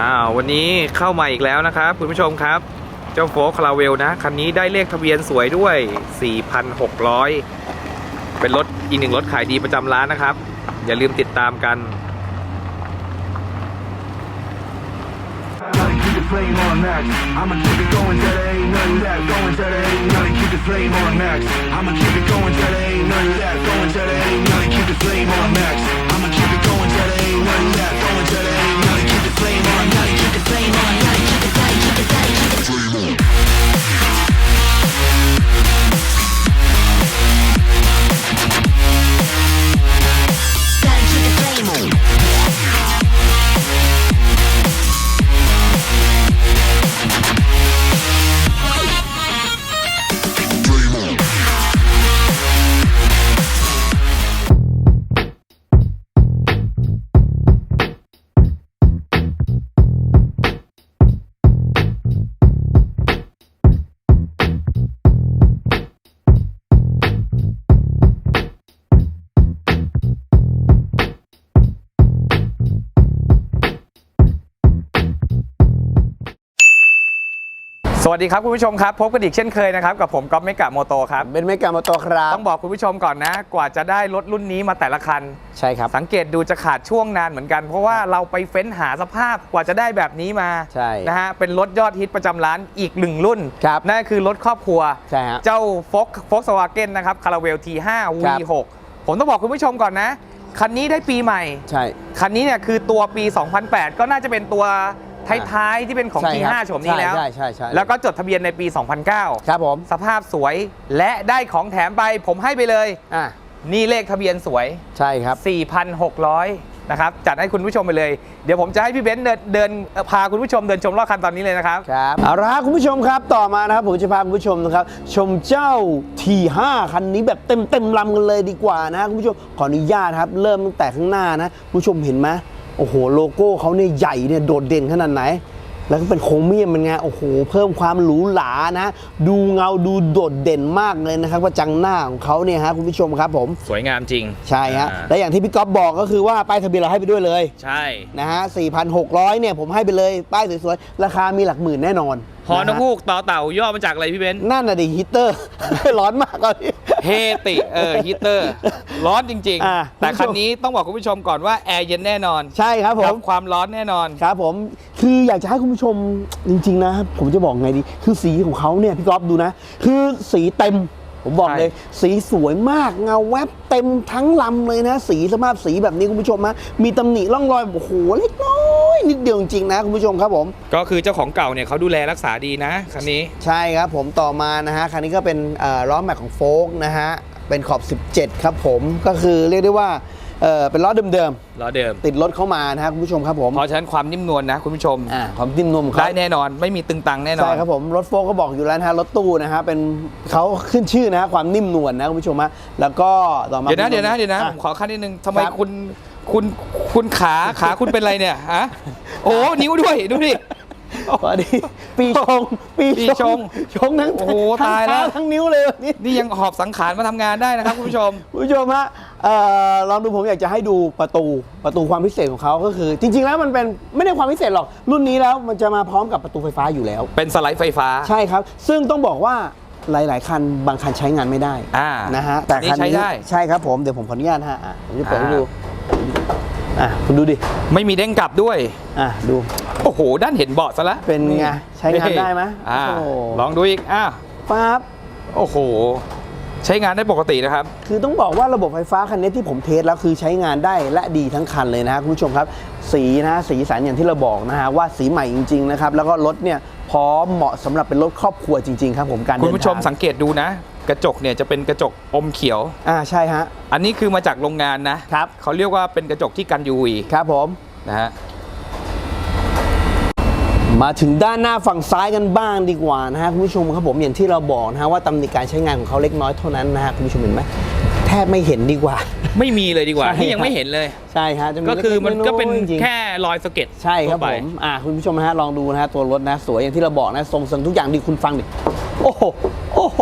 อ้าววันนี้เข้ามาอีกแล้วนะครับคุณผู้ชมครับ เจ้าโฟล์คาราเวลนะ คันนี้ได้เลขทะเบียนสวยด้วย 4,600 เป็นรถอีกหนึ่งรถขายดีประจำร้านนะครับ อย่าลืมติดตามกัน Gotta keep the flame on max. I'ma keep it going till there ain't nothing left. Going till there ain't nothing. Keep the flame on max. I'ma keep it going till there ain't nothing left. Going till there ain't nothing. Keep the flame on max. Flame on. วัสดีครับคุณผู้ชมครับ พบกันอีกเช่นเคยนะครับ กับผมก๊อฟเมกะโมโตครับเป็นเมกามาโตครับต้องบอกคุณผู้ชมก่อนนะ กว่าจะได้รถรุ่นนี้มาแต่ละคัน ใช่ครับ สังเกตดูจะขาดช่วงนานเหมือนกัน เพราะว่าเราไปเฟ้นหาสภาพกว่าจะได้แบบนี้มาใช่นะฮะเป็นรถยอดฮิตประจำร้านอีกหนึ่งรุ่นครับนั่นคือรถครอบครัวใช่ฮะเจ้าฟกฟกสวาเกนนะครับคาราเวล T5 ครับ V6 ผมต้องบอกคุณผู้ชมก่อนนะ คันนี้ได้ปีใหม่ใช่คันนี้เนี่ยคือตัวปี 2008 ก็น่าจะเป็นตัว ท้ายๆที่เป็นของ ใช่ T5 ครับโฉมนี้แล้ว ใช่ใช่ใช่ใช่แล้วก็จดทะเบียนในปี 2009 ครับผมสภาพสวยและได้ของแถมไปผมให้ไปเลย อะนี่เลขทะเบียนสวย ใช่ครับ 4,600 นะครับ จัดให้คุณผู้ชมไปเลย เดี๋ยวผมจะให้พี่เบนซ์เดินเดินเอ่อพาคุณผู้ชมเดินชมรอบคันตอนนี้เลยนะครับ ครับเอาละครับคุณผู้ชมครับต่อมานะครับผมจะพาคุณผู้ชมนะครับ ชมเจ้า T5 คันนี้แบบเต็มเต็มลำกันเลยดีกว่านะคุณผู้ชมขออนุญาตครับ เริ่มตั้งแต่ข้างหน้านะคุณผู้ชมเห็นไหม โอ้โหโลโก้เขาเนี่ยใหญ่เนี่ยโดดเด่นขนาดไหน แล้วก็เป็นโครเมียมเป็นไงโอ้โห เพิ่มความหรูหรานะ ดูเงาดูโดดเด่นมากเลยนะครับว่าจังหน้าของเขาเนี่ยฮะคุณผู้ชมครับผม สวยงามจริงใช่ฮะอ่าและอย่างที่พี่ก๊อฟบอกก็คือว่าป้ายทะเบียนเราให้ไปด้วยเลยใช่ นะฮะ4,600เนี่ยผมให้ไปเลยป้ายสวยๆราคามีหลักหมื่นแน่นอนฮอนนะกฮะ ฮูกต่อเต่าย่อมาจากอะไรพี่เบนซ์ นั่นน่ะดิฮีตเตอร์ ร้อนมากตอนนี้ เฮติเออฮีเตอร์ ร้อนจริง อ่าๆแต่คันนี้ต้องบอกคุณผู้ชมก่อนว่าแอร์เย็นแน่นอนใช่ครับผกัมบความร้อนแน่นอน ครับผมคืออยากจะให้คุณผู้ชมจริง ๆ นะ ผมจะบอกไงดี คือสีของเขาเนี่ยพี่ก๊อฟดูนะ คือสีเต็ม ผมบอกใช่เลยสีสวยมากเงาแวบเต็มทั้งลำเลยนะ สีสภาพสีแบบนี้คุณผู้ชมนะมีตำหนิร่องรอยโอ้โหเล็กน้อยนิดเดียวจริงๆนะคุณผู้ชมครับผม ก็คือเจ้าของเก่าเนี่ยเขาดูแลรักษาดีนะคันนี้ ใช่ครับผมต่อมานะฮะคันนี้ก็เป็นเอ่อล้อแม็กของโฟกนะฮะเป็นขอบ 17 ครับผมก็คือเรียกได้ว่า เอ่อเป็นล้อเดิมล้อเดิม ๆ ติดรถเข้ามานะฮะคุณผู้ชมครับผมเพราะฉะนั้นความนิ่มนวลนะคุณผู้ชม อ่าความนิ่มนวลของเขา ได้แน่นอนไม่มีตึงตังแน่นอใช่นครับผมรถโฟกก็บอกอยู่แล้วนะฮะรถตู้นะฮะเป็นเขาขึ้นชื่อนะฮะความนิ่มนวลนะคุณผู้ชมฮะแล้วก็ต่อมาเดี๋ยวนะเดี๋ยวนะเดี๋ยวนะอ่ ผมขอขั้นนิดนึงทำไมครับ คุณคุณคุณขาขาคุณเป็นไรเนี่ยฮะโอ้นิ้วด้วยดูดิ พอดีปีชงปีปีชงชงทั้งโอ้โหทั้งตายแล้ว เท้ทั้งนิ้วเลยวันนี้ นี่ยังหอบสังขารมาทำงานได้นะครับคุณผู้ชม คุณผู้ชมฮะเอ่อลองดูผมอยากจะให้ดูประตูประตูความพิเศษของเขาก็คือ จริง ๆ แล้วมันเป็นไม่ได้ความพิเศษหรอก รุ่นนี้แล้วมันจะมาพร้อมกับประตูไฟฟ้าอยู่แล้ว เป็นสไลด์ไฟฟ้า ใช่ครับ ซึ่งต้องบอกว่าหลาย ๆ คันบางคันใช้งานไม่ได้อ่านะฮะแต่อันนี้คันใช้นี้ได้ ใช่ครับผมเดี๋ยวผมขออนุญาตฮะอะผมจะเปิดให้อ่าดู อะคุณดูดิ ไม่มีเด้งกลับด้วย อะดู โอ้โห ด้านเห็นเบาะซะละเป็นไง ใช้งานได้ไหมอ่าโอ้โหลองดูอีก อ่าปั๊บโอ้โห ใช้งานได้ปกตินะครับ คือต้องบอกว่าระบบไฟฟ้าคันนี้ที่ผมเทสแล้วคือใช้งานได้และดีทั้งคันเลยนะฮะคุณผู้ชมครับ สีนะสีสันอย่างที่เราบอกนะฮะว่าสีใหม่จริง ๆ นะครับ แล้วก็รถเนี่ยพร้อมเหมาะสำหรับเป็นรถครอบครัวจริง ๆ ครับผมการคุณเดินผู้ชมทางสังเกตดูนะ กระจกเนี่ยจะเป็นกระจกอมเขียว อ่าใช่ฮะ อันนี้คือมาจากโรงงานนะครับ เขาเรียกว่าเป็นกระจกที่กัน UV ครับผม นะฮะ มาถึงด้านหน้าฝั่งซ้ายกันบ้างดีกว่านะฮะคุณผู้ชมครับผมอย่างที่เราบอกนะฮะว่าตำหนิการใช้งานของเขาเล็กน้อยเท่านั้นนะฮะคุณผู้ชมเห็นไหมแทบไม่เห็นดีกว่า ไม่มีเลยดีกว่าใช่ นี่ยังครับไม่เห็นเลย ใช่ฮะจะมีก็คือมันก็เป็นล็ๆอยๆจริงๆ แค่รอยสะเก็ดใช่ครับทั่วไปผมอ่าคุณผู้ชมนะฮะลองดูนะฮะตัวรถนะ สวยอย่างที่เราบอกนะทรงเสริงทุกอย่างดีคุณฟังดิ โอ้โห โอ้โห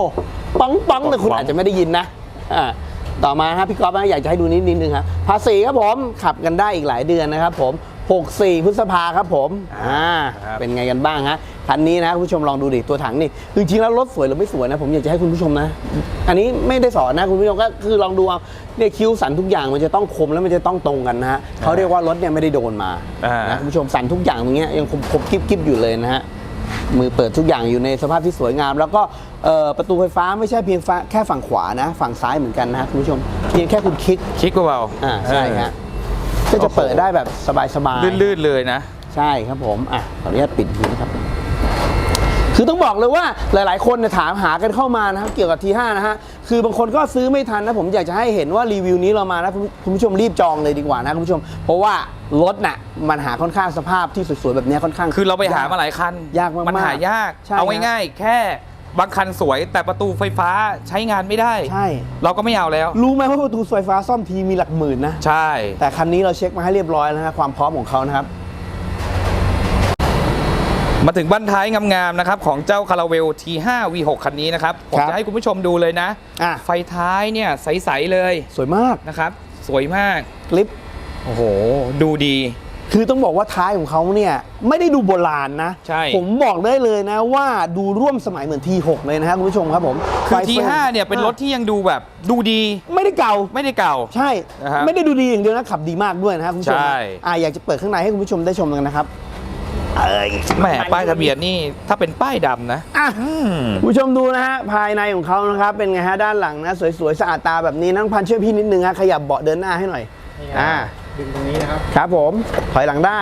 ปังปังแต่คุณอาจจะไม่ได้ยินนะอ่าต่อมาฮะพี่ก๊อฟนะอยากจะให้ดูนิดนิดนึงครับภาษีครับผมขับกันได้อีกหลายเดือนนะครับผม 64 พฤษภาครับผมอ่าครับเป็นไงกันบ้างฮะคันนี้นะคุณผู้ชมลองดูดิตัวถังนี่จริงๆแล้วรถสวยหรือไม่สวยนะผมอยากจะให้คุณผู้ชมนะ อันนี้ไม่ได้สอนนะคุณผู้ชมก็คือลองดูเอาเนี่ยคิ้วสันทุกอย่างมันจะต้องคมแล้วมันจะต้องตรงกันนะฮะเขาเรียกว่ารถเนี่ยไม่ได้โดนมาอ่านะคุณผู้ชมสันทุกอย่างตรงเนี้ยยังคมคมกิ๊บกิ๊บอยู่เลยนะฮะ มือเปิดทุกอย่างอยู่ในสภาพที่สวยงาม แล้วก็เอ่อประตูไฟฟ้าไม่ใช่เพียงฟ้าแค่ฝั่งขวานะ ฝั่งซ้ายเหมือนกันนะฮะคุณผู้ชมเพียงแค่คุณคลิกคลิกเบาๆอ่าใช่ฮะก็จะเปิดได้แบบสบายๆลื่นๆเลยนะ ใช่ครับผมอะขออนุญาตปิดทีนะครับ คือต้องบอกเลยว่าหลาย ๆ คนเนี่ยถามหากันเข้ามานะครับเกี่ยวกับทีห้านะฮะ คือบางคนก็ซื้อไม่ทันนะ ผมอยากจะให้เห็นว่ารีวิวนี้เรามานะคุณคุณผู้ชมรีบจองเลยดีกว่านะคุณผู้ชม เพราะว่ารถน่ะมันหาค่อนข้างสภาพที่สวย ๆ แบบเนี้ยค่อนข้างคือเราไปหามาหลายคันยากมากๆมันหายากใช่เอาฮะง่ายๆแค่บางคันสวยแต่ประตูไฟฟ้าใช้งานไม่ได้ ใช่ เราก็ไม่เอาแล้ว รู้ไหมว่าประตูไฟฟ้าซ่อมทีมีหลักหมื่นนะ ใช่ แต่คันนี้เราเช็คมาให้เรียบร้อยแล้วนะความพร้อมของเขานะครับ มาถึงบั้นท้ายงามๆนะครับของเจ้าคาราเวล T5 V6 คันนี้นะครับผมครับจะให้คุณผู้ชมดูเลยนะ อะ ไฟท้ายเนี่ยใสๆเลยสวยมากนะครับ สวยมากคลิปโอ้โหดูดี คือต้องบอกว่าท้ายของเขาเนี่ยไม่ได้ดูโบราณนะ ใช่ ผมบอกได้เลยนะว่าดูร่วมสมัยเหมือน T6 เลยนะครับคุณผู้ชมครับผมคือ ไฟเฟรม T5 เนี่ยเป็นรถที่ยังดูแบบดูดีไม่ได้เก่า ไม่ได้เก่า ใช่ นะครับไม่ได้ดูดีอย่างเดียวนะขับดีมากด้วยนะครับคุณผู้ชมใช่ อ่าอยากจะเปิดข้างในให้คุณผู้ชมได้ชมกันนะครับ เอ้ยแหมป้ายทะเบียนนี่ถ้าเป็นป้ายดำนะอะอืมคุณผู้ชมดูนะฮะ ภายในของเขานะครับ เป็นไงฮะ ด้านหลังนะ สวยๆ สะอาดตาแบบนี้นั่งพันช่วยพี่นิดนึงฮะ ขยับเบาะเดินหน้าให้หน่อย อ่า ดึงตรงนี้นะครับ ครับผม ถอยหลังได้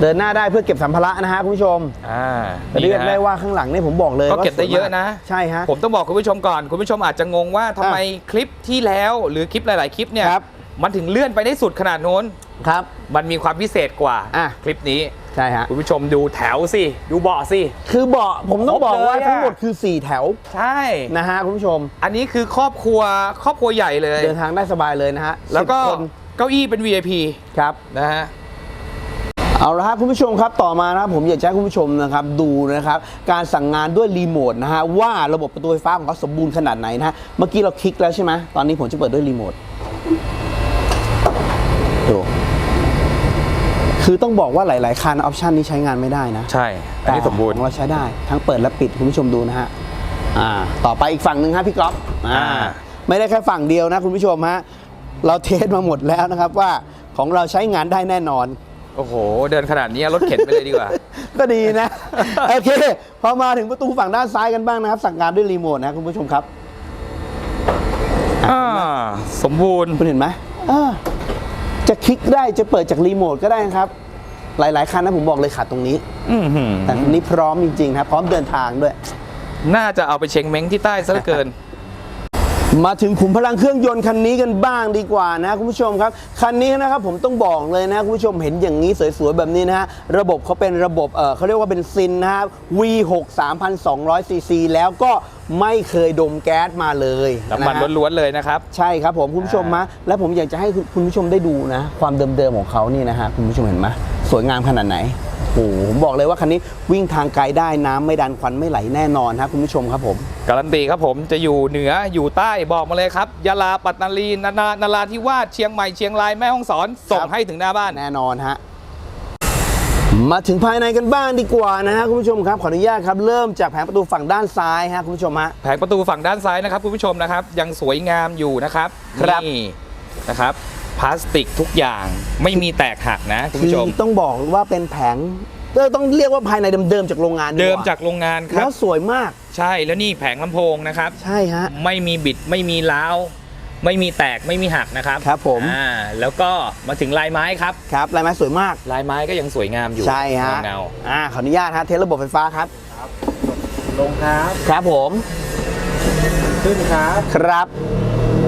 เดินหน้าได้เพื่อเก็บสัมภาระนะฮะคุณผู้ชม อ่าเรียกนะได้ว่าข้างหลังเนี่ยผมบอกเลยก็ว่าเก็บได้เยอะนะสวมากใช่ฮะ ผมต้องบอกคุณผู้ชมก่อน คุณผู้ชมอาจจะงงว่าทำไมคลิปที่แล้ว หรือคลิปหลาย ๆ คลิปเนี่ยครับมันถึงเลื่อนไปได้สุดขนาดโน้น ครับ มันมีความพิเศษกว่าอะ คลิปนี้ใช่ฮะ คุณผู้ชมดูแถวสิ ดูเบาะสิ คือเบาะผมต้องบอกว่าครบเลยอะ ทั้งหมดคือ 4 แถวใช่ นะฮะคุณผู้ชม อันนี้คือครอบครัวครอบครัวใหญ่เลย เดินทางได้สบายเลยนะฮะแล้วก็10คนเก้าอี้เป็น VIP ครับ นะฮะ เอาละครับคุณผู้ชมครับต่อมานะครับผมอยากจะให้คุณผู้ชมนะครับดูนะครับการสั่งงานด้วยรีโมทนะฮะว่าระบบประตูไฟฟ้าของเขาสมบูรณ์ขนาดไหนนะฮะเมื่อกี้เราคลิกแล้วใช่ไหมตอนนี้ผมจะเปิดด้วยรีโมทดู คือต้องบอกว่าหลาย ๆ คันออปชันนี้ใช้งานไม่ได้นะใช่อันนี้สมบูรณ์ของเราใช้ได้ทั้งเปิดและปิดคุณผู้ชมดูนะฮะอ่าต่อไปอีกฝั่งหนึ่งฮะพี่ก๊อฟอ่าอ่าไม่ได้แค่ฝั่งเดียวนะคุณผู้ชมฮะเราเทสมาหมดแล้วนะครับว่าของเราใช้งานได้แน่นอน โอ้โห เดินขนาดนี้รถเข็นไปเลยดีกว่า ก็ดีนะ โอเค พอมาถึงประตูฝั่งด้านซ้ายกันบ้างนะครับ สั่งงานด้วยรีโมทนะคุณผู้ชมครับอ่าสมบูรณ์ คุณเห็นไหมอ่า จะคลิกได้จะเปิดจากรีโมทก็ได้นะครับ หลาย ๆคันนะผมบอกเลยขาดตรงนี้ อื้อหือแต่คันนี้พร้อมจริงๆนะครับพร้อมเดินทางด้วย น่าจะเอาไปเชงเม้งที่ใต้ซะเหลือเกิน มาถึงขุมพลังเครื่องยนต์คันนี้กันบ้างดีกว่านะคุณผู้ชมครับคันนี้นะครับผมต้องบอกเลยนะคุณผู้ชมเห็นอย่างนี้สวยๆแบบนี้นะฮะระบบเขาเป็นระบบเออเขาเรียกว่าเป็นซินนะครับ V6 3,200 cc แล้วก็ไม่เคยดมแก๊สมาเลยน้ำมันะฮะ ล้วนๆเลยนะครับ ใช่ครับผมคุณผู้ชมมะและผมอยากจะให้คุณคุณผู้ชมได้ดูนะ ความเดิมๆของเขานี่นะฮะคุณผู้ชมเห็นไหมสวยงามขนาดไหนโอ้โหผมบอกเลยว่าคันนี้วิ่งทางไกลได้น้ำไม่ดันควันไม่ไหลแน่นอนครับคุณผู้ชมครับผม การันตีครับผมจะอยู่เหนืออยู่ใต้บอกมาเลยครับยะลาปัตตานีนานานาราธิวาสเชียงใหม่เชียงรายแม่ฮ่องสอนส่งครับให้ถึงหน้าบ้านแน่นอนฮะมาถึงภายในกันบ้างดีกว่านะฮะคุณผู้ชมครับขออนุญาตครับเริ่มจากแผงประตูฝั่งด้านซ้ายฮะคุณผู้ชมฮะแผงประตูฝั่งด้านซ้ายนะครับคุณผู้ชมนะครับ ยังสวยงามอยู่นะครับครับนี่นะครับพลาสติกทุกอย่างไม่มีแตกหักนะคุณผู้ชมต้องบอกว่าเป็นแผงเออ ต้องเรียกว่าภายในเดิมๆจากโรงงานเดิมว่จากโรงงานคแล้รับวสวยมาก ใช่แล้วนี่แผงลำโพงนะครับ ใช่ฮะ ไม่มีบิดไม่มีล้าวไม่มีแตกไม่มีหักนะครับครับผม อ่าแล้วก็มาถึงลายไม้ครับ ครับลายไม้สวยมาก ลายไม้ก็ยังสวยงามอยู่ใช่ฮะเงาอ่าขออนุญาตฮะเทสระบบไฟฟ้าครับ ลงครับ ครับผม ขึ้นครับ ครับ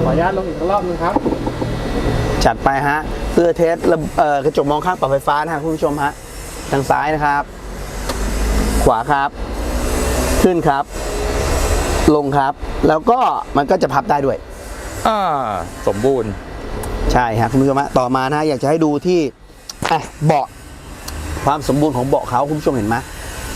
ขออนุญาตลงอีกรอบนึงครับ จัดไปฮะ เพื่อเทสระเอ่อกระจกมองข้างปรับไฟฟ้านะฮะคุณผู้ชมฮะ ทางซ้ายนะครับ ขวาครับ ขึ้นครับ ลงครับ แล้วก็มันก็จะพับได้ด้วย อ่า สมบูรณ์ ใช่ฮะคุณผู้ชมฮะต่อมานะฮะอยากจะให้ดูที่อะเบาะความสมบูรณ์ของเบาะเขาคุณผู้ชมเห็นไหม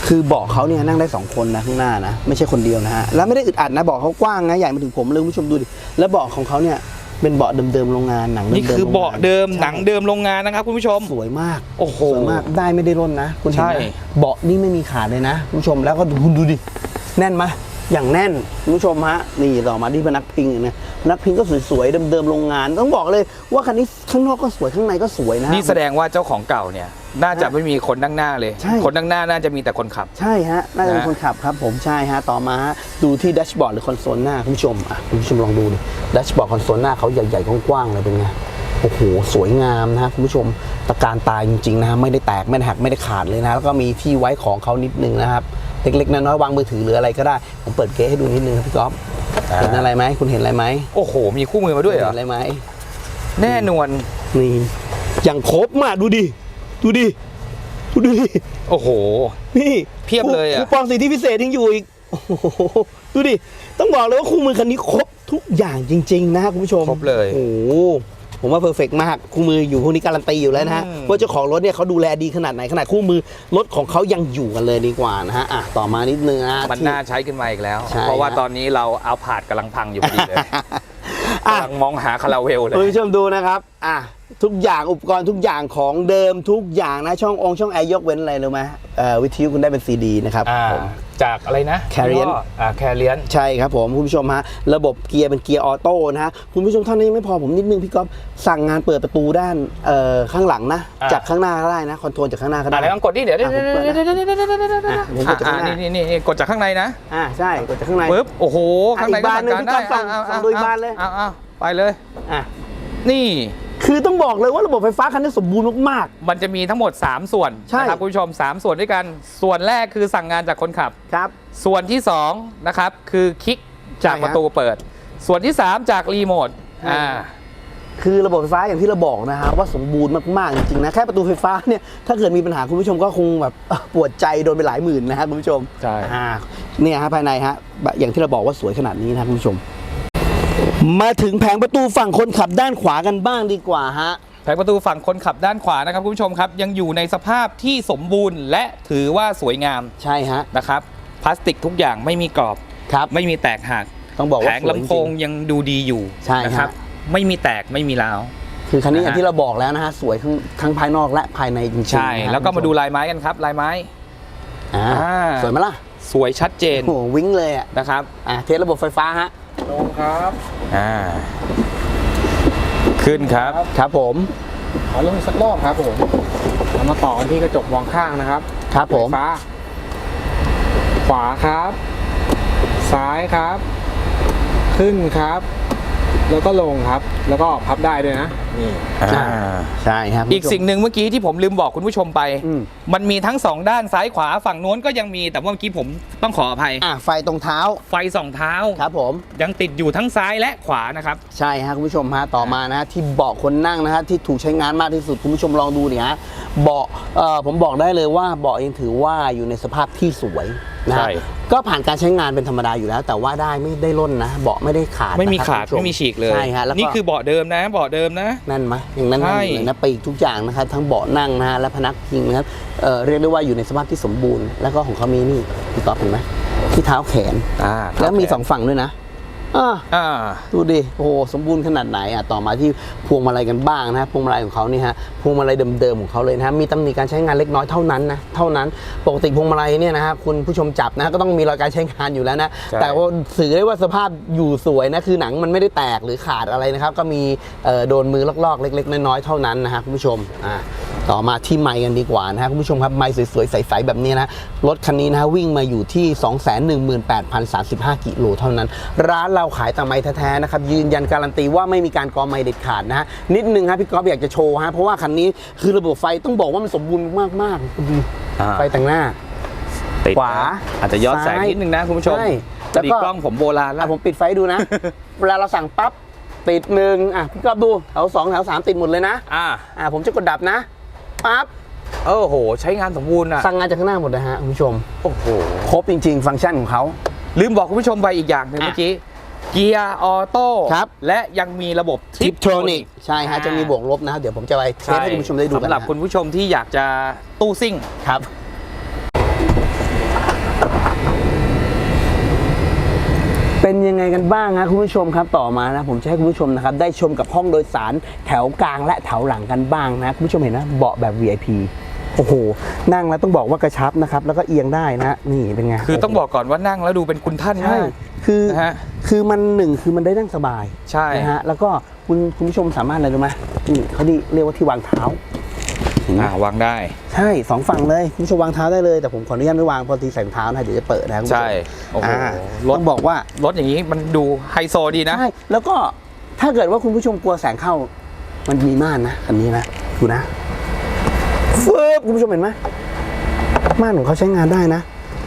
คือเบาะเขาเนี่ยนั่งได้สองคนนะข้างหน้านะ ไม่ใช่คนเดียวนะฮะแล้วไม่ได้อึดอัดนะเบาะเขากว้างนะใหญ่มาถึงผมเลยคุณผู้ชมดูดิแล้วเบาะของเขาเนี่ย เป็นเบาะเดิมๆโรงงานหนังเดิมๆนี่คือโรงงเบาะเดิมใช่หนังเดิมโรงงานนะครับคุณผู้ชม สวยมากโอ้โหสวยมากได้ไม่ได้ร่นนะ คุณเห็นไหมใช่ เบาะนี่ไม่มีขาดเลยนะคุณผู้ชมแล้วก็ดูคุณดูดิแน่นไหมอย่างแน่นคุณผู้ชมฮะนี่ต่อมาที่พนักพิงนะพนักพิงก็สวยๆเดิมๆโรงงาน ต้องบอกเลยว่าคันนี้ข้างนอกก็สวยข้างในก็สวยนะ นี่แสดงว่าเจ้าของเก่าเนี่ย น่าจะไม่มีคนนั่งหน้าเลย ใช่ คนนั่งหน้าน่าจะมีแต่คนขับ ใช่ฮะน่าจะเป็นนะ คนขับครับผมใช่ฮะต่อมาฮะดูที่แดชบอร์ดหรือคอนโซลหน้าคุณผู้ชมอะคุณผู้ชมลองดูดิแดชบอร์ดคอนโซลหน้าเขาใหญ่ๆกว้างๆเลยเป็นไงโอ้โหสวยงามนะฮะคุณผู้ชมตะการตายจริงๆนะฮะไม่ได้แตกไม่ได้หักไม่ได้ขาดเลยนะ แล้วก็มีที่ไว้ของเขานิดนึงนะครับเล็กๆน้อยๆวางมือถือหรืออะไรก็ได้ผมเปิดเกสให้ดูนิดนึงครับพี่ก๊อฟเห็นอะไรไหมคุณเห็นอะไรไหมโอ้โห มีคู่มือมาด้วยเหรอ เห็นอะไรไหมแน่นวนนี่อย่างครบมากดูดิ ดูดิ ดูดิ โอ้โห นี่เพียบเลยอะ คูปองสิทธิพิเศษยังอยู่อีกโอ้โหดูดิ ต้องบอกเลยว่าคู่มือคันนี้ครบทุกอย่างจริง ๆ นะครับคุณผู้ชมครบเลยโอ้โหผมว่าเพอร์เฟกมากคู่มืออยู่พวกนี้การันตีอยู่แล้วนะฮะอืม ว่าเจ้าของรถเนี่ยเขาดูแลดีขนาดไหนขนาดคู่มือรถของเขายังอยู่กันเลยดีกว่านะฮะอะต่อมานิดนึงนะมันที่ น่าใช้ขึ้นมาอีกแล้ว ใช่เพราะว่าฮะ ตอนนี้เราเอาผาดกำลังพังอยู่พอดีเลยอะ กำลังมองหาคาราเวลเลย คุณผู้ชมดูนะครับ อะทุกอย่างอุปกรณ์ทุกอย่างของเดิมทุกอย่างนะช่ององค์ช่องแอร์ยกเว้นอะไรรู้ไหมเอ่อวิทยุคุณได้เป็นซีดีนะครับอ่าผม จากอะไรนะ Carrion อ่าแคเรียน ใช่ครับผมคุณผู้ชมฮะระบบเกียร์เป็นเกียร์ออโต้นะฮะคุณผู้ชมเท่านี้ยังไม่พอผมนิดนึงพี่ก๊อฟสั่งงานเปิดประตูด้านเอ่อข้างหลังนะ อ่า จากข้างหน้าก็ได้นะคอนโทรลจากข้างหน้าก็ได้ อะไรต้องกดดิเดี๋ยวเดี๋ยวอะผมเปิดนะเดี๋ยวเดี๋ยวเดี๋ยวเดี๋ยวเดี๋ยวเดี๋ยวเดี๋ยวอะผมกดจากอ่าข้างหน้า นี่นี่นี่กดจากข้างในนะอ่าใช่กดจากข้างใน ปึ๊บโอ้โหข้างในก็อะอีกบานหนึ่งสั่งการได้พี่ก๊อฟสั่งสั่งโดยบานเลย เอาเอาไปเลย อะนี่ คือต้องบอกเลยว่าระบบไฟฟ้าคันนี้สมบูรณ์มาก มันจะมีทั้งหมด 3 ส่วนใช่ นะครับคุณผู้ชม 3 ส่วนด้วยกัน ส่วนแรกคือสั่งงานจากคนขับ ๆครับ ส่วนที่2นะครับคือคลิกจากใช่ฮะประตูเปิด ส่วนที่ 3 จากรีโมทใช่ อ่า คือระบบไฟฟ้าอย่างที่เราบอกนะฮะว่าสมบูรณ์มาก ๆ จริง ๆ นะ แค่ประตูไฟฟ้าเนี่ย ถ้าเกิดมีปัญหาคุณผู้ชมก็คงแบบเอ่อปวดใจโดนไปหลายหมื่นนะฮะคุณผู้ชมใช่ อ่าเนี่ยฮะภายในฮะ อย่างที่เราบอกว่าสวยขนาดนี้นะคุณผู้ชม มาถึงแผงประตูฝั่งคนขับด้านขวากันบ้างดีกว่าฮะ แผงประตูฝั่งคนขับด้านขวานะครับคุณผู้ชมครับ ยังอยู่ในสภาพที่สมบูรณ์ และถือว่าสวยงามใช่ฮะ นะครับพลาสติกทุกอย่างไม่มีกรอบ ครับ ไม่มีแตกหักต้องบอกแผว่างสวยจลำโพริงงยังดูดีอยู่ใช่ฮะ นะครับไม่มีแตกไม่มีร้าวๆคือคันนี้นะอฮะย่างที่เราบอกแล้วนะฮะ สวยทั้งทั้งภายนอกและภายในจริงๆใช่ นะฮะแล้วก็มาดูคุณผู้ชลายไม้กันครับ ลายไม้ อ่าอ่า สวยไหมล่ะสวยชัดเจนโอ้โหวิ่งเลยอะนะครับ อะเทสระบบไฟฟ้าฮะ ลงครับอ่าขึ้นครับครับผมขอลงอีกสักรอบครับผมเรามาต่อกันที่กระจกมองข้างนะครับ ครับผมไฟฟ้าขวาครับ ซ้ายครับ ขึ้นครับ แล้วก็ลงครับ แล้วก็พับได้ด้วยนะนี่ อ่า ใช่ครับอีกสิ่งหนึ่งเมื่อกี้ที่ผมลืมบอกคุณผู้ชมไป อืม มันมีทั้งสองด้านซ้ายขวาฝั่งโน้นก็ยังมีแต่ว่าเมื่อกี้ผมต้องขออภัย อะไฟตรงเท้าไฟสองเท้า ครับผม ยังติดอยู่ทั้งซ้ายและขวานะครับ ใช่ฮะคุณผู้ชมฮะต่อมานะฮะที่เบาะคนนั่งนะฮะที่ถูกใช้งานมากที่สุดคุณผู้ชมลองดูเนี่ยฮะเบาะเอ่อผมบอกได้เลยว่าเบาะยังถือว่าอยู่ในสภาพที่สวย นะใช่ฮะก็ผ่านการใช้งานเป็นธรรมดาอยู่แล้ว แต่ว่าได้ไม่ได้ล่นนะ เบาะไม่ได้ขาดไม่มีนะคขารับดคุณผู้ช ไม่มีฉีกเลย ใช่ฮะแล้วก็ นี่คือเบาะเดิมนะเบาะเดิมนะ นั่นไหมอย่างนั้นใช่ นั่นเลยนะปีกทุกอย่างนะครับ ทั้งเบาะนั่งนะฮะและพนักพิงนะครับเอ่อเรียกได้ว่าอยู่ในสภาพที่สมบูรณ์ แล้วก็ของเขามีนี่พี่ต๊อบเห็นไหมที่เท้าแขน อ่าแล้วมีสองฝั่งด้วยนะ อ่าอ่า ดูดิโอ้โหสมบูรณ์ขนาดไหนอะต่อมาที่พวงมาลัยกันบ้างนะพวงมาลัยของเขานี่ฮะพวงมาลัยเดิมๆของเขาเลยนะฮะมีตำหนิการใช้งานเล็กน้อยเท่านั้นนะเท่านั้นปกติพวงมาลัยเนี่ยนะฮะคุณผู้ชมจับนะก็ต้องมีรอยการใช้งานอยู่แล้วนะใช่ แต่ว่าสื่อได้ว่าสภาพอยู่สวยนะคือหนังมันไม่ได้แตกหรือขาดอะไรนะครับก็มีเอ่อโดนมือลอกๆเล็ก ๆ น้อยๆเท่านั้นนะฮะคุณผู้ชมอ่า ต่อมาที่ไมค์กันดีกว่านะฮะคุณผู้ชมครับไมค์สวยๆใสๆแบบนี้นะรถคันนี้นะฮะวิ่งมาอยู่ที่ 218,035 กิโลเท่านั้น ร้านเราขายแต่ไมค์แท้ๆนะครับยืนยันการันตีว่าไม่มีการกอไมค์เด็ดขาดนะฮะนิดนึงครับพี่ก๊อฟอยากจะโชว์ฮะเพราะว่าคันนี้คือระบบไฟต้องบอกว่ามันสมบูรณ์มากๆดูอ่าไฟแต่งหน้าติดขวาอาจจะย้อนแสงซ้ายนิดนึงนะคุณผู้ชมใช่แล้วแล้วก็กล้องผมโบราณแล้อะวผมปิดไฟให้ดูนะ เวลาเราสั่งปั๊บติดหนึ่งอะพี่ก๊อฟดูแถวสองแถวสามติดหมดเลยนะอ่าอะผมจะกดดับนะ ปั๊บโอ้โห ใช้งานสมบูรณ์อะสั่งงานจากข้างหน้าหมดนะฮะคุณผู้ชมโอ้โหครบจริง ๆ ฟังก์ชันของเขา ลืมบอกคุณผู้ชมไปอีกอย่างหนึ่งอะเมื่อกี้เกียร์ออโต้ครับ และยังมีระบบทิปโทรนิก Tiptronic ใช่ฮะจะมีบวกลบนะครับเดี๋ยวผมจะไปเทสให้คุณผู้ชมได้ดูกันสำหรับนะคุณผู้ชมที่อยากจะตู้ซิ่ง ครับ เป็นยังไงกันบ้างครับคุณผู้ชมครับต่อมานะผมจะให้คุณผู้ชมนะครับได้ชมกับห้องโดยสารแถวกลางและแถวหลังกันบ้างนะคุณผู้ชมเห็นนะเบาะแบบ VIP โอ้โห นั่งแล้วต้องบอกว่ากระชับนะครับ แล้วก็เอียงได้นะ นี่เป็นไงคือต้องบอกก่อนว่านั่งแล้วดูเป็นคุณท่านใช่มากคือนะฮะ คือมันหนึ่งคือมันได้นั่งสบายใช่ นะฮะแล้วก็คุณคุณผู้ชมสามารถอะไรรู้ไหมนี่เขาดีเรียกว่าที่วางเท้า เห็นไหมอ่าวางได้ ใช่สองฝั่งเลยคุณผู้ชมวางเท้าได้เลยแต่ผมขออนุญาตไม่วางเพอทีใส่รองเท้านะเดี๋ยวจะเปิดนะคุณผู้ชมใช่โอ้โหอ่ารถ ต้องบอกว่ารถอย่างนี้มันดูไฮโซดีนะ ใช่แล้วก็ถ้าเกิดว่าคุณผู้ชมกลัวแสงเข้า มันมีม่านนะคันนี้นะดูนะฟึบคุณผู้ชมเห็นไหมม่านของเขาใช้งานได้นะ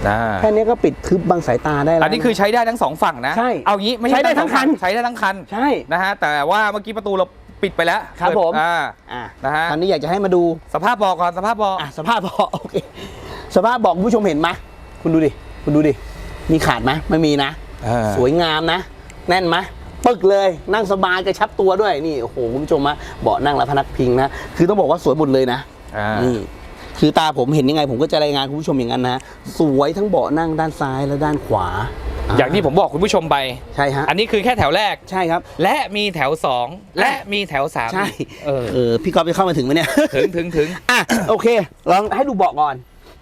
อ่า แค่นี้ก็ปิดทึบบังสายตาได้แล้ว อันนี้คือใช้ได้ทั้งสองฝั่งนะ ใช่เอางี้ไม่ใช้ได้ทั้งคัน ใช้ได้ทั้งคันใช่ นะฮะ แต่ว่าเมื่อกี้ประตูเรา ปิดไปแล้วครับเปิดผม อ่าอะนะฮะอันนี้อยากจะให้มาดูสภาพบอกก่อนสภาพบอกอะสภาพเบาะโอเคสภาพเบอกคุณผู้ชมเห็นไหมคุณดูดิคุณดูดิมีขาดไหมไม่มีนะอ่าสวยงามนะ แน่นไหมปึกเลยนั่งสบายกระชับตัวด้วยนี่โอ้โหคุณผู้ชมมะเบาะนั่งและพนักพิงนะคือต้องบอกว่าสวยหมดเลยนะอ่านี่คือตาผมเห็นยังไง ผมก็จะรายงานคุณผู้ชมอย่างนั้นนะสวยทั้งเบาะนั่งด้านซ้ายและด้านขวา อย่างที่ผมบอกคุณผู้ชมไป ใช่ฮะ อันนี้คือแค่แถวแรก ใช่ครับ และมีแถว 2 และมีแถว3ใช่ เออ เออ พี่ก๊อฟจะเข้ามาถึงไหมเนี่ย ถึงถึงถึงอะ โอเค ลองให้ดูเบาะก่อน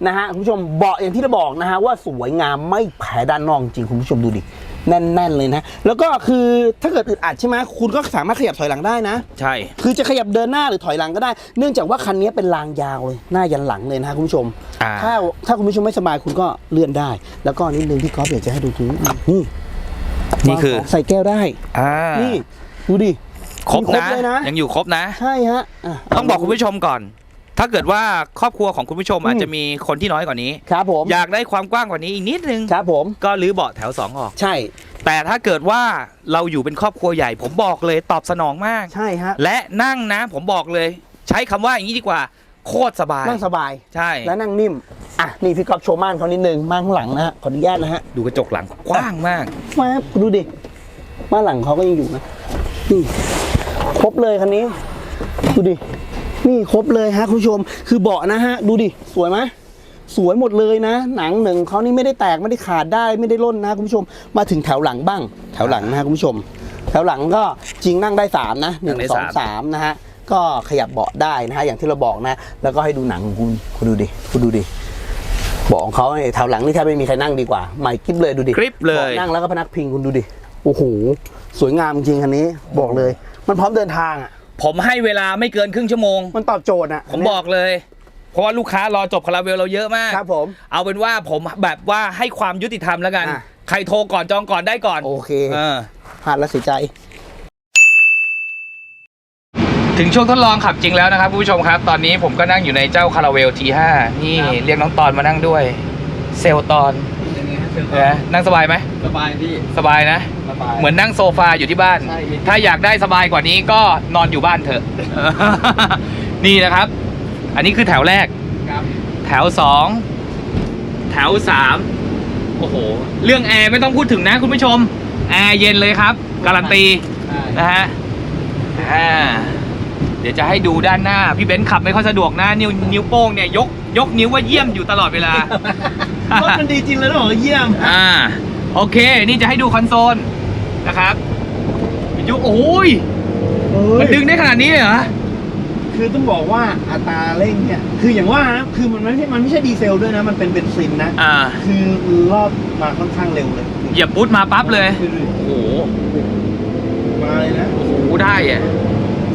นะฮะ คุณผู้ชม เบาะอย่างที่เราบอกนะฮะว่าสวยงามไม่แพ้ด้านนอกจริงคุณผู้ชมดูดิ แน่นๆเลยนะ แล้วก็คือถ้าเกิดอึดอัดใช่ไหมคุณก็สามารถขยับถอยหลังได้นะ ใช่ คือจะขยับเดินหน้าหรือถอยหลังก็ได้ เนื่องจากว่าคันนี้เป็นรางยาวเลย หน้ายันหลังเลยนะฮะคุณผู้ชมอ่าถ้าถ้าคุณผู้ชมไม่สบายคุณก็เลื่อนได้ แล้วก็นิดนึงที่ก๊อฟอยากจะให้ดูคือนี่นี่คือวางของใส่แก้วได้อ่านี่ดูดิครบมีนะเลยนะ ยังอยู่ครบนะ ใช่ฮะะต้องบอกคุณผู้ชมก่อน ถ้าเกิดว่าครอบครัวของคุณผู้ชมอาจจะมีคนที่น้อยกว่านี้ ครับผม อยากได้ความกว้างกว่านี้อีกนิดนึง ครับผม ก็รื้อเบาะแถว 2 ออก ใช่ แต่ถ้าเกิดว่าเราอยู่เป็นครอบครัวใหญ่ ผมบอกเลยตอบสนองมาก ใช่ฮะ และนั่งนะผมบอกเลย ใช้คำว่าอย่างนี้ดีกว่า โคตรสบาย นั่งสบาย ใช่ และนั่งนิ่ม อะ นี่พี่ก๊อฟโชว์ม่านเขานิดนึง ม่านข้างหลังนะฮะ ขออนุญาตนะฮะดูกระจกหลังกว้างมาก มาดูดิ ม่านหลังเขาก็ยังอยู่นะ นี่ ครบเลยคันนี้ ดูดิ นี่ครบเลยฮะคุณผู้ชม คือเบาะนะฮะ ดูดิ สวยไหมสวยหมดเลยนะ หนังหนึ่งเขานี่ไม่ได้แตกไม่ได้ขาดได้ไม่ได้ล่นนะคุณผู้ชม มาถึงแถวหลังบ้าง แถวหลังนะฮะคุณผู้ชม แถวหลังก็จริงนั่งได้สามนะหนึ่งนั่งได้สองสาม สามนะฮะ ก็ขยับเบาะได้นะฮะอย่างที่เราบอกนะ แล้วก็ให้ดูหนังของคุณคุณดูดิคุณดูดิเบาะของเขาเนี่ยแถวหลังนี่แทบไม่มีใครนั่งดีกว่าใหม่กริบเลยดูดิกริบเลย บาะนั่งแล้วก็พนักพิงคุณดูดิโอ้โหสวยงามจริงคันนี้บอกเลย มันพร้อมเดินทางอะ ผมให้เวลาไม่เกินครึ่งชั่วโมง มันตอบโจทย์อะผมบอกเลย เพราะว่าลูกค้ารอจบคาราเวลเราเยอะมากครับผม เอาเป็นว่าผมแบบว่าให้ความยุติธรรมแล้วกัน อะ ใครโทรก่อนจองก่อนได้ก่อนโอเคเออ ผ่านแล้วเสียใจ ถึงช่วงทดลองขับจริงแล้วนะครับคุณผู้ชมครับ ตอนนี้ผมก็นั่งอยู่ในเจ้าคาราเวล T5 นี่ครับเรียกน้องตอนมานั่งด้วย เซลลตอน นะนั่งสบายไหมสบายพี่สบายนะ สบาย เหมือนนั่งโซฟาอยู่ที่บ้าน ใช่มีถ้าอยากได้สบายกว่านี้ก็นอนอยู่บ้านเถอะ นี่นะครับ อันนี้คือแถวแรก ครับแถวสองแถวสามโอ้โห เรื่องแอร์ไม่ต้องพูดถึงนะคุณผู้ชม แอร์เย็นเลยครับ การันตีใช่นะฮะอ่าเดี๋ยวจะให้ดูด้านหน้า พี่เบนซ์ขับไม่ค่อยสะดวกนะ นิ้วนิ้วโป้งเนี่ยยก ยกนิ้วว่าเยี่ยมอยู่ตลอดเวลา รถมันดีจริงเลยนะบอกว่าเยี่ยม อ่า โอเค นี่จะให้ดูคอนโซลนะครับวิทยุโอ้ยมันดึงได้ขนาดนี้เลยเหรอ คือต้องบอกว่าอัตราเร่งเนี่ย คืออย่างว่านะ คือมันไม่ใช่ มันไม่ใช่ดีเซลด้วยนะ มันเป็นเบนซินนะ อ่า คือรอบมาค่อนข้างเร็วเลยเหยียบปุ๊บมาปั๊บเลย คือโอ้โห มาเลยนะ โอ้โห ได้อะ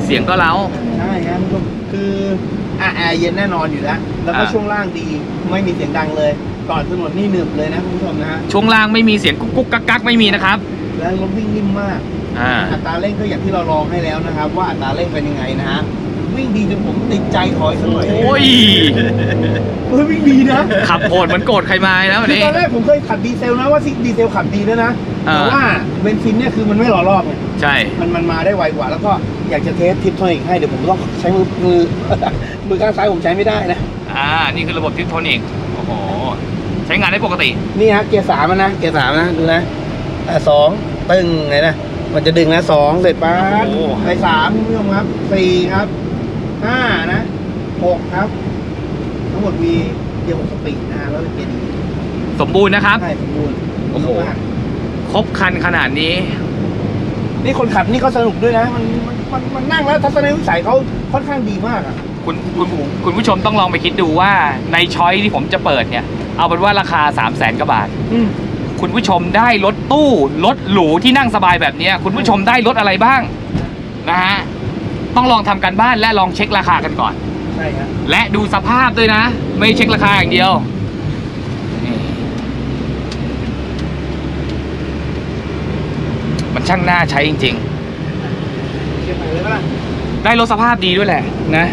เสียงก็เล้า ใช่ครับคุณผู้ชมคือ อะแอร์เย็นแน่นอนอยู่แล้ว แล้วก็อ่า ช่วงล่างดีไม่มีเสียงดังเลยก่อนถนนนี่หนึบเลยนะคุณผู้ชมนะฮะช่วงล่างไม่มีเสียงกุ๊กกุ๊กกักกักไม่มีนะครับ แล้วรถวิ่งนิ่มมาก อ่า อัตราเร่งก็อย่างที่เราลองให้แล้วนะครับ ว่าอัตราเร่งเป็นยังไงนะฮะวิ่งดีจนผมติดใจถอยสักหน่อยโอ้ย เฮ้ยวิ่งดีนะขับโหดเหมือนโกรธใครมานะวันคือนี้ ตอนแรกผมเคยขับดีเซลนะว่าดีเซลขับดีด้วยนะอ่าแต่ว่าเบนซินเนี่ยคือมันไม่หล่อรอบไงใช่ มันมันมาได้ไวกว่าแล้วก็ อยากจะเทสทิปโทนิกให้เดี๋ยวผมต้องใช้มือมือมือข้างซ้ายผมใช้ไม่ได้นะ อ่า นี่คือระบบทิปโทนิกโอ้โห ใช้งานได้ปกติ นี่ฮะเกียร์สามอะนะ เกียร์สามนะ ดูนะ อะสองตึงไงนะ มันจะดึงนะสองเสร็จปั๊บโอ้โห ไปสามคุณผู้ชมครับสี่ครับห้านะหกครับ ทั้งหมดมีเกียร์หกสปีดนะฮะแล้วเป็นเกียร์ดีสมบูรณ์นะครับ ใช่สมบูรณ์โอ้โห มากโครบคันขนาดนี้ นี่คนขับนี่ก็สนุกด้วยนะ มัน มันมันมันนั่งแล้วทัศนวิสัยเขาค่อนข้างดีมากอะคุณคุณคุณผู้ชมต้องลองไปคิดดูว่าในช้อยที่ผมจะเปิดเนี่ย เอาเป็นว่าราคา 3 0 0แสนกว่าบาท อืมคุณผู้ชมได้รถตู้รถหรูที่นั่งสบายแบบเนี้ย คุณผู้ชมได้รถอะไรบ้าง นะฮะ ต้องลองทำการบ้านและลองเช็คราคากันก่อน ใช่ครับและดูสภาพด้วยนะ ไม่เช็คราคาอย่างเดียวนี่มันช่างน่าใช้จริงเชียงใหม่เลยปะล่ะ ๆ ได้รถสภาพดีด้วยแหละนะ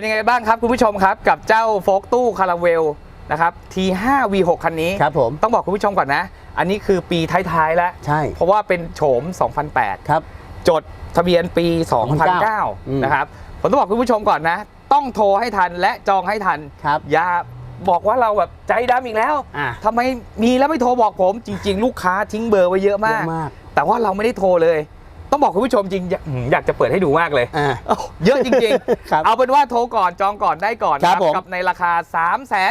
เป็นยังไงบ้างครับคุณผู้ชมครับ กับเจ้าโฟกตู้คาราเวลนะครับ T5 V6 คันนี้ ครับผม ต้องบอกคุณผู้ชมก่อนนะ อันนี้คือปีท้ายๆแล้ว ใช่ เพราะว่าเป็นโฉม 2008 ครับ จดทะเบียนปีอืม2009 นะครับ ผมต้องบอกคุณผู้ชมก่อนนะ ต้องโทรให้ทันและจองให้ทัน ครับ อย่าบอกว่าเราแบบใจดำอีกแล้วอะทำไมมีแล้วไม่โทรบอกผม จริง ๆ ลูกค้าทิ้งเบอร์ไว้เยอะมากเยอะมากแต่ว่าเราไม่ได้โทรเลย ต้องบอกคุณผู้ชมจริงอยากอืมอยากจะเปิดให้ดูมากเลย อ่าโอ้เยอะจริงครับๆ เอาเป็นว่าโทรก่อนจองก่อนได้ก่อนครับผม กับในราคา 3 4 9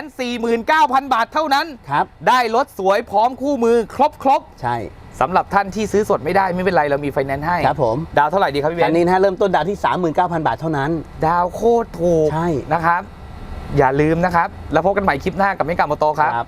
0 0 0 บาทเท่านั้น ครับ ได้รถสวยพร้อมคู่มือครบครบใช่ๆสำหรับท่านที่ซื้อสดไม่ได้ไม่เป็นไรเรามีไฟแนนซ์ให้ครับผมดาวเท่าไหร่ดีครับพี่เบอันนนี้นะฮะเริ่มต้นดาวที่ 39,000 บาทเท่านั้น ดาวโคตรถูกใช่ นะครับ อย่าลืมนะครับ แล้วพบกันใหม่คลิปหน้ากับเมกาโมโตครับ